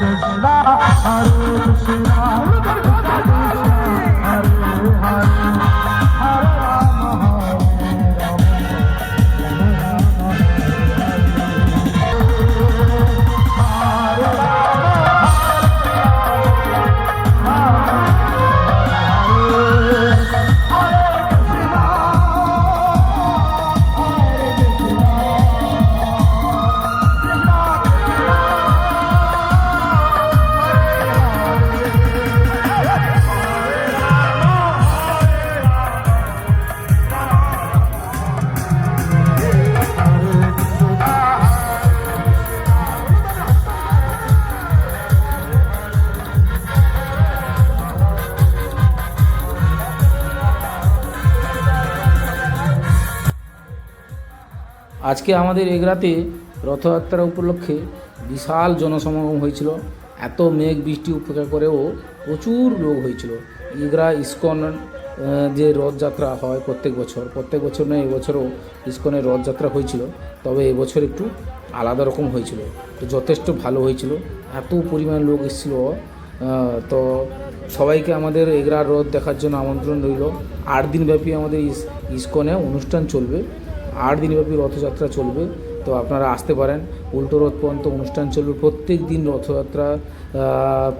कृष्णा हरे আজকে আমাদের এগরাতে রথযাত্রা উপলক্ষে বিশাল জনসমাগম হয়েছিল। এত মেঘ বৃষ্টি উপেক্ষা করেও প্রচুর লোক হয়েছিল। এগরা ইস্কন যে রথযাত্রা হয় প্রত্যেক বছর প্রত্যেক বছর নয়, এবছরও ইস্কনের রথযাত্রা হয়েছিল। তবে এবছর একটু আলাদা রকম হয়েছিল। তো যথেষ্ট ভালো হয়েছিল। এত পরিমাণ লোক এসেছিল। তো সবাইকে আমাদের এগরার রথ দেখার জন্য আমন্ত্রণ রইল। আট দিনব্যাপী আমাদের ইস, ইস্কনে অনুষ্ঠান চলবে। আট দিনব্যাপী রথযাত্রা চলবে। তো আপনারা আসতে পারেন। উল্টো রথ পর্যন্ত অনুষ্ঠান চলবে। প্রত্যেক দিন রথযাত্রা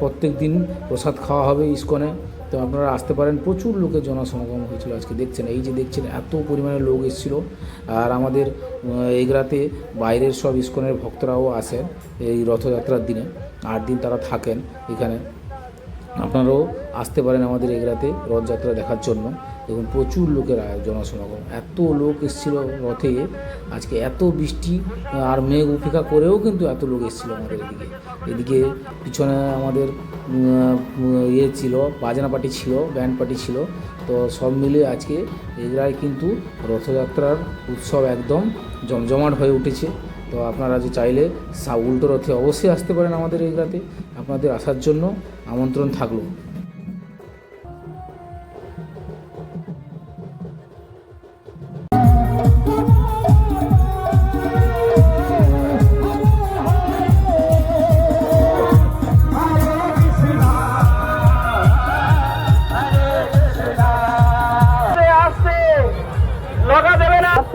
প্রত্যেক দিন প্রসাদ খাওয়া হবে ইস্কনে। তো আপনারা আসতে পারেন। প্রচুর লোকের জনসমাগম হয়েছিল আজকে। দেখছেন, এই যে দেখছেন, এত পরিমাণে লোক এসেছিল। আর আমাদের এগরাতে বাইরের সব ইস্কনের ভক্তরাও আসেন এই রথযাত্রার দিনে। আট দিন তারা থাকেন এখানে। আপনারাও আসতে পারেন আমাদের এগরাতে রথযাত্রা দেখার জন্য। দেখুন, প্রচুর লোকের জনসমাগম। এত লোক এসেছিল রথে, আজকে এত বৃষ্টি আর মেঘ উপেক্ষা করেও কিন্তু এত লোক এসেছিল আমাদের এদিকে। এদিকে পিছনে আমাদের ইয়ে ছিল, বাজনা পার্টি ছিল, ব্যান্ড পার্টি ছিল, তো সব মিলে আজকে এগরায় কিন্তু রথযাত্রার উৎসব একদম জমজমাট হয়ে উঠেছে। তো আপনারা যে চাইলে সা, উল্টো রথে অবশ্যই আসতে পারেন আমাদের এগরাতে আপনাদের আসার জন্য আমন্ত্রণ থাকল।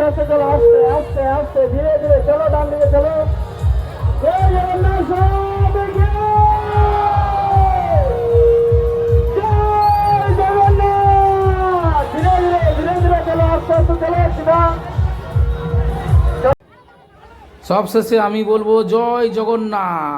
আস্তে আস্তে চলো আস্তে আস্তে আস্তে ধীরে ধীরে চলো, ডান দিকে চলো! ধীরে ধীরে চলো, আস্তে আস্তে চলো সিধা সব শেষে আমি বলব, জয় জগন্নাথ!